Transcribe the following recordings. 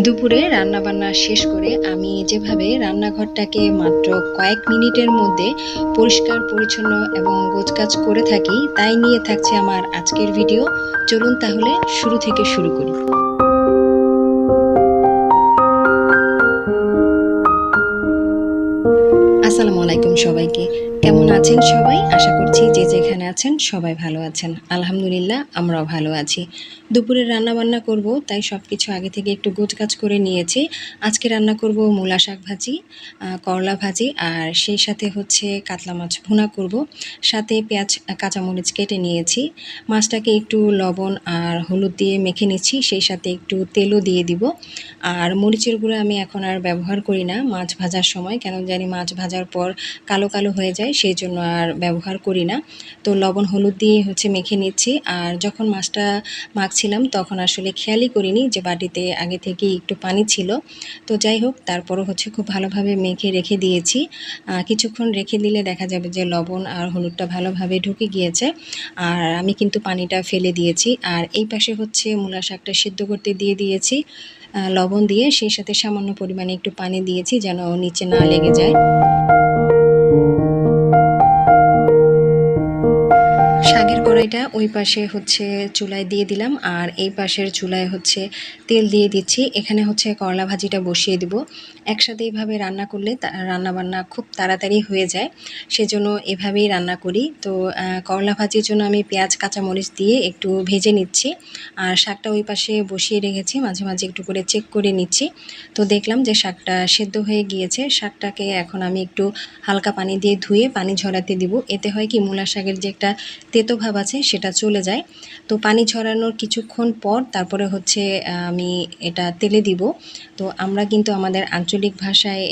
দুপুরে রান্নাবান্না শেষ করে আমি যেভাবে রান্নাঘরটাকে মাত্র কয়েক মিনিটের মধ্যে পরিষ্কার, পরিচ্ছন্ন এবং গোছগাছ করে থাকি, তাই নিয়ে থাকছে আমার আজকের ভিডিও। চলুন তাহলে শুরু থেকে শুরু করি। আসসালামু আলাইকুম সবাইকে। কেমন আছেন সবাই? আশা করছি যে যেখানে আছেন সবাই ভালো আছেন। আলহামদুলিল্লাহ, আমরাও ভালো আছি। দুপুরে রান্না বান্না করব, তাই সব কিছু আগে থেকে একটু গোছগাছ করে নিয়েছি। আজকে রান্না করব মূলা শাক ভাজি করলা ভাজি, আর সেই সাথে হচ্ছে কাতলা মাছ ভুনা করব। সাথে পেঁয়াজ কাঁচামরিচ কেটে নিয়েছি। মাছটাকে একটু লবণ আর হলুদ দিয়ে মেখে নিচ্ছি, সেই সাথে একটু তেলও দিয়ে দিব। আর মরিচের গুঁড়ো আমি এখন আর ব্যবহার করি না, মাছ ভাজার সময়। কেন জানি মাছ ভাজার পর কালো কালো হয়ে যায় সেই জন্য আর ব্যবহার করি না। তো লবণ, হলুদ দিয়ে হচ্ছে মেখে নিচ্ছি। আর যখন মাছটা মাখছিলাম, তখন আসলে খেয়ালই করিনি যে বাটিতে আগে থেকেই একটু পানি ছিল। তো যাই হোক, তারপরও হচ্ছে খুব ভালোভাবে মেখে রেখে দিয়েছি। কিছুক্ষণ রেখে দিলে দেখা যাবে যে লবণ আর হলুদটা ভালোভাবে ঢুকে গিয়েছে। আর আমি কিন্তু পানিটা ফেলে দিয়েছি। আর এই পাশে হচ্ছে মূলা শাকটা সিদ্ধ করতে দিয়ে দিয়েছি। লবণ দিয়ে সেই সাথে সামান্য পরিমাণে একটু পানি দিয়েছি যেন নিচে না লেগে যায়। কড়াইটা ওই পাশে হচ্ছে চুলায় দিয়ে দিলাম আর এই পাশের চুলায় হচ্ছে তেল দিয়ে দিচ্ছি। এখানে হচ্ছে করলা ভাজিটা বসিয়ে দিব। একসাথে এইভাবে রান্না করলে রান্না বান্না খুব তাড়াতাড়ি হয়ে যায়। সেজন্য এভাবেই রান্না করি। তো করলা ভাজির জন্য আমি পেঁয়াজ, কাঁচামরিচ দিয়ে একটু ভেজে নিচ্ছি আর শাকটা ওই পাশে বসিয়ে রেখেছি। মাঝে মাঝে একটু করে চেক করে নিচ্ছি। তো দেখলাম যে শাকটা সেদ্ধ হয়ে গিয়েছে। শাকটাকে এখন আমি একটু হালকা পানি দিয়ে ধুয়ে পানি ঝরাতে দিব। এতে হয় কি মূলা শাকের যে একটা তেতো ভাব আছে সেটা চলে যায়। তো পানি ছড়ানোর কিছুক্ষণ পর তারপরে হচ্ছে আমি এটা তেলে দিব। তো আমরা কিন্তু আমাদের আঞ্চলিক ভাষায়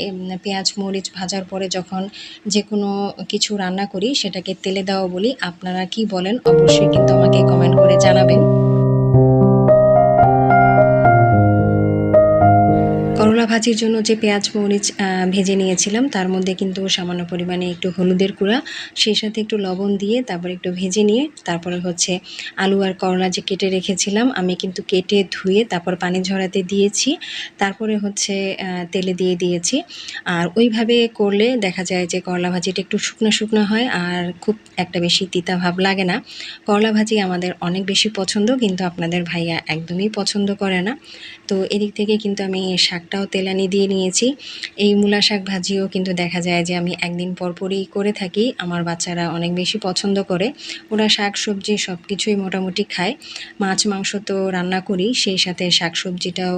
পেঁয়াজ, মরিচ ভাজার পরে যখন যে কোনো কিছু রান্না করি, সেটাকে তেলে দেওয়া বলি। আপনারা কি বলেন, অবশ্যই কিন্তু আমাকে কমেন্ট করে জানাবেন। ভাজির জন্য যে পেঁয়াজ মরিচ ভেজে নিয়েছিলাম, তার মধ্যে কিন্তু সামান্য পরিমাণে একটু হলুদের গুঁড়া, সেই সাথে একটু লবণ দিয়ে তারপর একটু ভেজে নিয়ে তারপরে হচ্ছে আলু আর করলা যে কেটে রেখেছিলাম, আমি কিন্তু কেটে ধুয়ে তারপর পানি ঝরাতে দিয়েছি, তারপরে হচ্ছে তেলে দিয়ে দিয়েছি। আর ওইভাবে করলে দেখা যায় যে করলা ভাজিটা একটু শুকনো শুকনো হয়, আর খুব একটা বেশি তিতা ভাব লাগে না। করলা ভাজি আমাদের অনেক বেশি পছন্দ, কিন্তু আপনাদের ভাইয়া একদমই পছন্দ করে না। তো এদিক থেকে কিন্তু আমি শাকটাও তেলানি দিয়ে নিয়েছি। এই মূলা শাক ভাজিও কিন্তু দেখা যায় যে আমি একদিন পরপরই করে থাকি। আমার বাচ্চারা অনেক বেশি পছন্দ করে। ওরা শাক সবজি সব কিছুই মোটামুটি খায়। মাছ, মাংস তো রান্না করি, সেই সাথে শাক সবজিটাও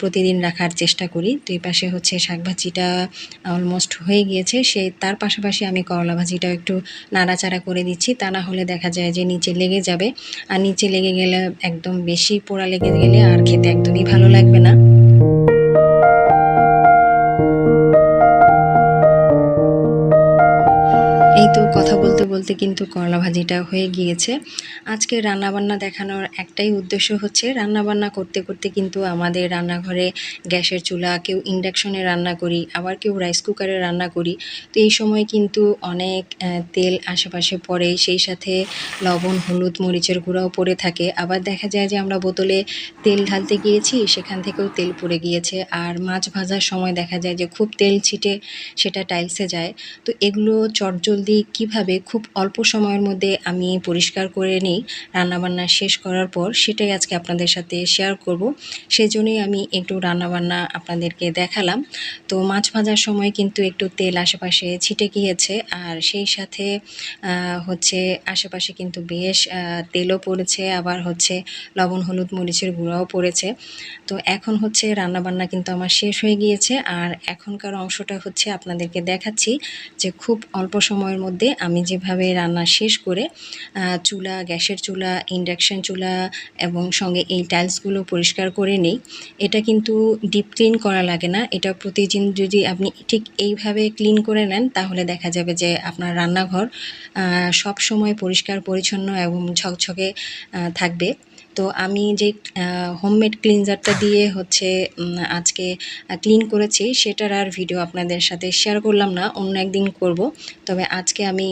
প্রতিদিন রাখার চেষ্টা করি। তো এই পাশে হচ্ছে শাক ভাজিটা অলমোস্ট হয়ে গিয়েছে। সে, তার পাশাপাশি আমি করলা ভাজিটাও একটু নাড়াচাড়া করে দিচ্ছি। তা না হলে দেখা যায় যে নিচে লেগে যাবে। আর নিচে লেগে গেলে একদম বেশি পোড়া লেগে গেলে আর খেতে একদমই ভালো লাগবে না। এই তো কথা বলতে বলতে কিন্তু করলা ভাজিটা হয়ে গিয়েছে। আজকে রান্নাবান্না দেখানোর একটাই উদ্দেশ্য হচ্ছে রান্নাবান্না করতে করতে কিন্তু আমাদের রান্নাঘরে গ্যাসের চুলা, কেউ ইন্ডাকশনে রান্না করি, আবার কেউ রাইস কুকারে রান্না করি। তো এই সময় কিন্তু অনেক তেল আশেপাশে পড়ে, সেই সাথে লবণ, হলুদ, মরিচের গুঁড়াও পড়ে থাকে। আবার দেখা যায় যে আমরা বোতলে তেল ঢালতে গিয়েছি, সেখান থেকেও তেল পড়ে গিয়েছে। আর মাছ ভাজার সময় দেখা যায় যে খুব তেল ছিটে সেটা টাইলসে যায়। তো এগুলো চটজলদি কীভাবে খুব অল্প সময়ের মধ্যে আমি পরিষ্কার করে নিই, রান্নাবান্না শেষ করার পর সেটাই আজকে আপনাদের সাথে শেয়ার করব। সেজন্যই আমি একটু রান্নাবান্না আপনাদেরকে দেখালাম। তো মাছ ভাজার সময় কিন্তু একটু তেল আশেপাশে ছিটে গিয়েছে আর সেই সাথে হচ্ছে আশেপাশে কিন্তু বেশ তেলও পড়েছে, আবার হচ্ছে লবণ, হলুদ, মরিচের গুঁড়াও পড়েছে। তো এখন হচ্ছে রান্নাবান্না কিন্তু আমার শেষ হয়ে গিয়েছে আর এখনকার অংশটা হচ্ছে আপনাদেরকে দেখাচ্ছি যে খুব অল্প সময়ের মধ্যে আমি যেভাবে রান্না শেষ করে চুলা, গ্যাসের চুলা, ইন্ডাকশান চুলা এবং সঙ্গে এই টাইলসগুলো পরিষ্কার করে নেই, এটা কিন্তু ডিপ ক্লিন করা লাগে না। এটা প্রতিদিন যদি আপনি ঠিক এইভাবে ক্লিন করে নেন, তাহলে দেখা যাবে যে আপনার রান্নাঘর সব সময় পরিষ্কার, পরিচ্ছন্ন এবং ঝকঝকে থাকবে। তো আমি যে হোমমেড ক্লিনজারটা দিয়ে হচ্ছে আজকে ক্লিন করেছি, সেটার আর ভিডিও আপনাদের সাথে শেয়ার করলাম না, অন্য একদিন করব। তবে আজকে আমি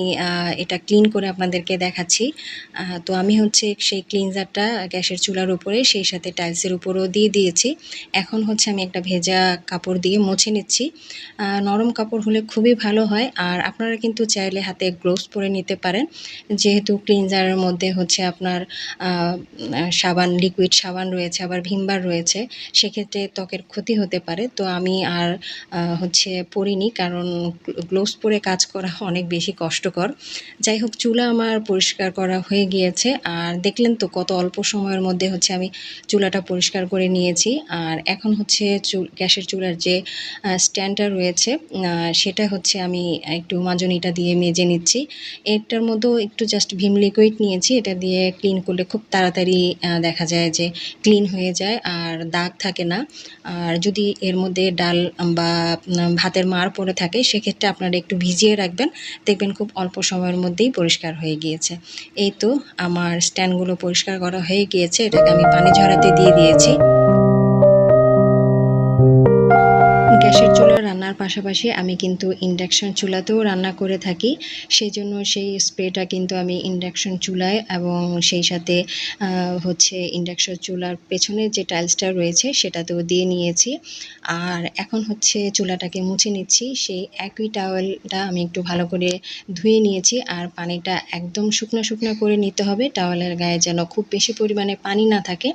এটা ক্লিন করে আপনাদেরকে দেখাচ্ছি। তো আমি হচ্ছে সেই ক্লিনজারটা গ্যাসের চুলার উপরে, সেই সাথে টাইলসের উপরেও দিয়ে দিয়েছি। এখন হচ্ছে আমি একটা ভেজা কাপড় দিয়ে মুছে নিচ্ছি। নরম কাপড় হলে খুবই ভালো হয়, আর আপনারা কিন্তু চাইলে হাতে গ্লোভস পরে নিতে পারেন। যেহেতু ক্লিনজারের মধ্যে হচ্ছে আপনার সাবান লিকুইড সাবান রয়েছে, আবার ভিমবার রয়েছে, সেক্ষেত্রে ত্বকের ক্ষতি হতে পারে। তো আমি আর হচ্ছে পরিনি কারণ গ্লোভস পরে কাজ করা অনেক বেশি কষ্টকর। যাই হোক, চুলা আমার পরিষ্কার করা হয়ে গিয়েছে। আর দেখলেন তো কত অল্প সময়ের মধ্যে হচ্ছে আমি চুলাটা পরিষ্কার করে নিয়েছি। আর এখন হচ্ছে চুল গ্যাসের চুলার যে স্ট্যান্ডটা রয়েছে সেটা হচ্ছে আমি একটু মাজনিটা দিয়ে মেজে নিচ্ছি। এটার মধ্যেও একটু জাস্ট ভিম লিকুইড নিয়েছি। এটা দিয়ে ক্লিন করলে খুব তাড়াতাড়ি দেখা যায় যে ক্লিন হয়ে যায় আর দাগ থাকে না। আর যদি এর মধ্যে ডাল বা ভাতের মার পড়ে থাকে, সেক্ষেত্রে আপনারা একটু ভিজিয়ে রাখবেন। দেখবেন খুব অল্প সময়ের মধ্যেই পরিষ্কার হয়ে গিয়েছে। এই তো আমার স্ট্যান্ডগুলো পরিষ্কার করা হয়ে গিয়েছে। এটাকে আমি পানি ঝরাতে দিয়ে দিয়েছি। গ্যাসের চুলা রান্নার পাশাপাশি আমি কিন্তু ইন্ডাকশন চুলাতেও রান্না করে থাকি। সেই জন্য সেই স্প্রেটা কিন্তু আমি ইন্ডাকশন চুলায় এবং সেই সাথে হচ্ছে ইন্ডাকশন চুলার পেছনে যে টাইলসটা রয়েছে সেটাতেও দিয়ে নিয়েছি। আর এখন হচ্ছে চুলাটাকে মুছে নিচ্ছি। সেই একই টাওয়েলটা আমি একটু ভালো করে ধুয়ে নিয়েছি। আর পানিটা একদম শুকনো শুকনো করে নিতে হবে। টাওয়েলের গায়ে যেন খুব বেশি পরিমাণে পানি না থাকে।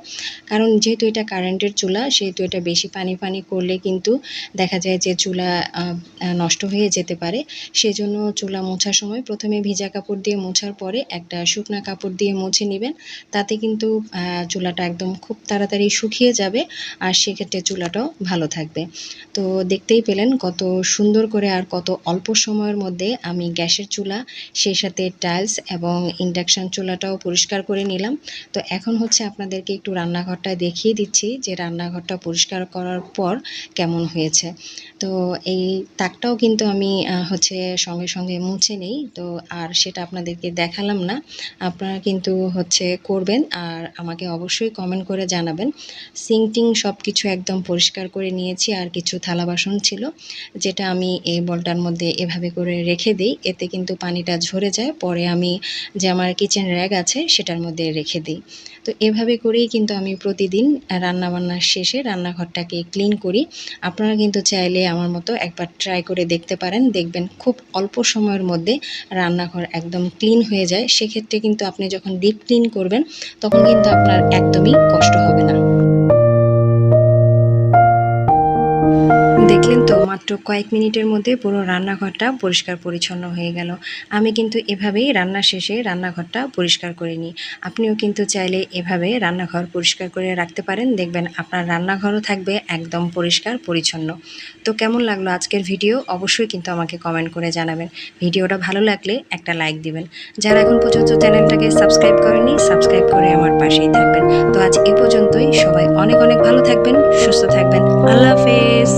কারণ যেহেতু এটা কারেন্টের চুলা, সেহেতু এটা বেশি পানি পানি করলে কিন্তু দেখা যায় যে চুলা নষ্ট হয়ে যেতে পারে, সেজন্য চুলা মোছার সময় প্রথমে ভিজা কাপড় দিয়ে মোছার পরে একটা শুকনা কাপড় দিয়ে মুছে নেবেন। তাতে কিন্তু চুলাটা একদম খুব তাড়াতাড়ি শুকিয়ে যাবে আর সেক্ষেত্রে চুলাটাও ভালো থাকবে। তো দেখতেই পেলেন কত সুন্দর করে আর কত অল্প সময়ের মধ্যে আমি গ্যাসের চুলা, সেই সাথে টাইলস এবং ইন্ডাকশান চুলাটাও পরিষ্কার করে নিলাম। তো এখন হচ্ছে আপনাদেরকে একটু রান্নাঘরটা দেখিয়ে দিচ্ছি যে রান্নাঘরটা পরিষ্কার করার পর কেমন হয়েছে। তো এই তাকটাও কিন্তু আমি হচ্ছে সঙ্গে সঙ্গে মুছে নেই। তো আর সেটা আপনাদেরকে দেখালাম না। আপনারা কিন্তু হচ্ছে করবেন আর আমাকে অবশ্যই কমেন্ট করে জানাবেন। সিঙ্কটিং সব কিছু একদম পরিষ্কার করে নিয়েছি, আর কিছু থালা বাসন ছিল, যেটা আমি এই বলটার মধ্যে এভাবে করে রেখে দিই। এতে কিন্তু পানিটা ঝরে যায়। পরে আমি যে আমার কিচেন র্যাগ আছে, সেটার মধ্যে রেখে দিই। তো এভাবে করেই কিন্তু আমি প্রতিদিন রান্নাবান্নার শেষে রান্নাঘরটাকে ক্লিন করি। আপনারা কিন্তু চাইলে আমার মতো একবার ট্রাই করে দেখতে পারেন। দেখবেন খুব অল্প সময়ের মধ্যে রান্নাঘর একদম ক্লিন হয়ে যায়। সেক্ষেত্রে কিন্তু আপনি যখন ডিপ ক্লিন করবেন, তখন কিন্তু আপনার একদমই কষ্ট হবে না। দেখলেন তো, মাত্র কয়েক মিনিটের মধ্যে পুরো রান্নাঘরটা পরিষ্কার পরিচ্ছন্ন হয়ে গেল। আমি কিন্তু এভাবেই রান্না শেষে রান্নাঘরটা পরিষ্কার করে নিই। আপনিও কিন্তু চাইলে এভাবে রান্নাঘর পরিষ্কার করে রাখতে পারেন। দেখবেন আপনার রান্নাঘরও থাকবে একদম পরিষ্কার, পরিচ্ছন্ন। তো কেমন লাগল আজকের ভিডিও? অবশ্যই কিন্তু আমাকে কমেন্ট করে জানাবেন। ভিডিওটা ভালো লাগলে একটা লাইক দিবেন। যারা এখন পর্যন্ত চ্যানেলটাকে সাবস্ক্রাইব করেনি সাবস্ক্রাইব করে আমার পাশেই থাকবেন। তো আজ এ পর্যন্তই। সবাই অনেক অনেক ভালো থাকবেন, সুস্থ থাকবেন। আল্লাহ হাফেজ।